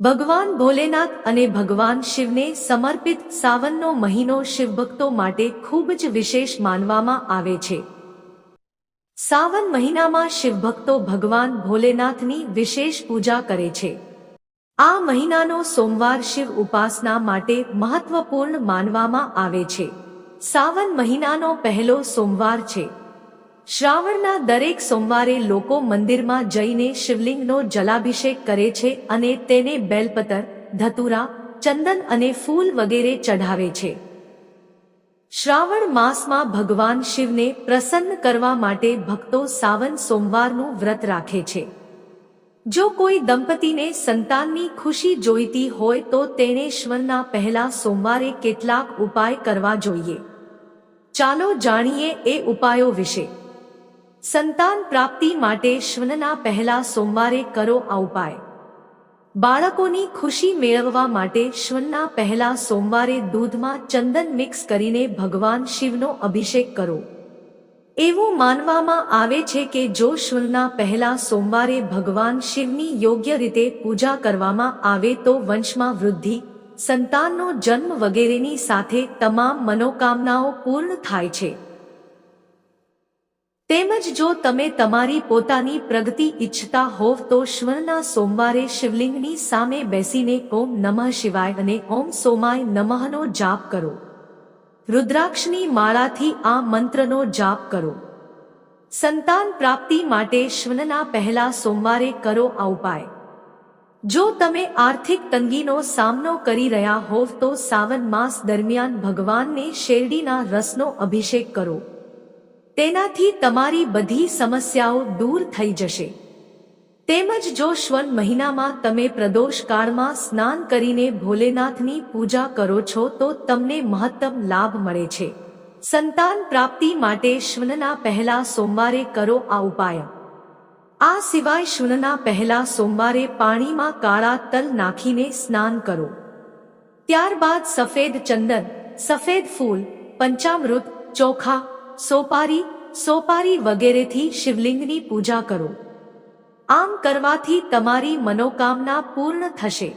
ભગવાન ભોલેનાથ અને ભગવાન શિવને સમર્પિત સાવનનો મહિનો શિવભક્તો માટે ખૂબ જ વિશેષ માનવામાં આવે છે. સાવન મહિનામાં શિવભક્તો ભગવાન ભોલેનાથની વિશેષ પૂજા કરે છે. આ મહિનાનો સોમવાર શિવ ઉપાસના માટે મહત્વપૂર્ણ માનવામાં આવે છે. સાવન મહિનાનો પહેલો સોમવાર છે. શ્રાવણના દરેક સોમવારે લોકો મંદિરમાં જઈને શિવલિંગનો જલાભિષેક કરે છે અને તેને બેલપતર, ધતુરા, ચંદન અને ફૂલ વગેરે ચઢાવે છે. શ્રાવણ માસમાં ભગવાન શિવને પ્રસન્ન કરવા માટે ભક્તો સાવન સોમવારનું વ્રત રાખે છે. જો કોઈ દંપતીને સંતાનની ખુશી જોઈતી હોય તો તેણે શ્વરના પહેલા સોમવારે કેટલાક ઉપાય કરવા જોઈએ. ચાલો જાણીએ એ ઉપાયો વિશે. સંતાન પ્રાપ્તિ માટે શ્વનના પહેલા સોમવારે કરો આ ઉપાય. બાળકોની ખુશી મેળવવા માટે શ્વનના પહેલા સોમવારે દૂધમાં ચંદન મિક્સ કરીને ભગવાન શિવનો અભિષેક કરો. એવું માનવામાં આવે છે કે જો શ્વનના પહેલા સોમવારે ભગવાન શિવની યોગ્ય રીતે પૂજા કરવામાં આવે તો વંશમાં વૃદ્ધિ, સંતાનનો જન્મ વગેરેની સાથે તમામ મનોકામનાઓ પૂર્ણ થાય છે. તેમજ જો તમે તમારી પોતાની પ્રગતિ ઈચ્છતા હોવ તો શ્વરના સોમવારે શિવલિંગની સામે બેસીને ઓમ નમઃ શિવાય અને ઓમ સોમાય નમઃનો જાપ કરો. રુદ્રાક્ષની માળાથી આ મંત્રનો જાપ કરો. સંતાન પ્રાપ્તિ માટે શ્વનના પહેલા સોમવારે કરો આ ઉપાય. જો તમે આર્થિક તંગીનો સામનો કરી રહ્યા હોવ તો સાવન માસ દરમિયાન ભગવાનને શેરડીના રસનો અભિષેક કરો. તેનાથી તમારી બધી સમસ્યાઓ દૂર થઈ જશે. તેમજ જો શ્વન મહિનામાં તમે પ્રદોષ કાળમાં સ્નાન કરીને ભોલેનાથની પૂજા કરો છો તો તમને મહત્તમ લાભ મળે છે. સંતાન પ્રાપ્તિ માટે શ્વનના પહેલા સોમવારે કરો આ ઉપાય. આ સિવાય શુનના પહેલા સોમવારે પાણીમાં કાળા તલ નાખીને સ્નાન કરો. ત્યારબાદ સફેદ ચંદન, સફેદ ફૂલ, પંચામૃત, ચોખા સોપારી સોપારી વગેરેથી શિવલિંગની પૂજા કરો. આમ કરવાથી તમારી મનોકામના પૂર્ણ થશે.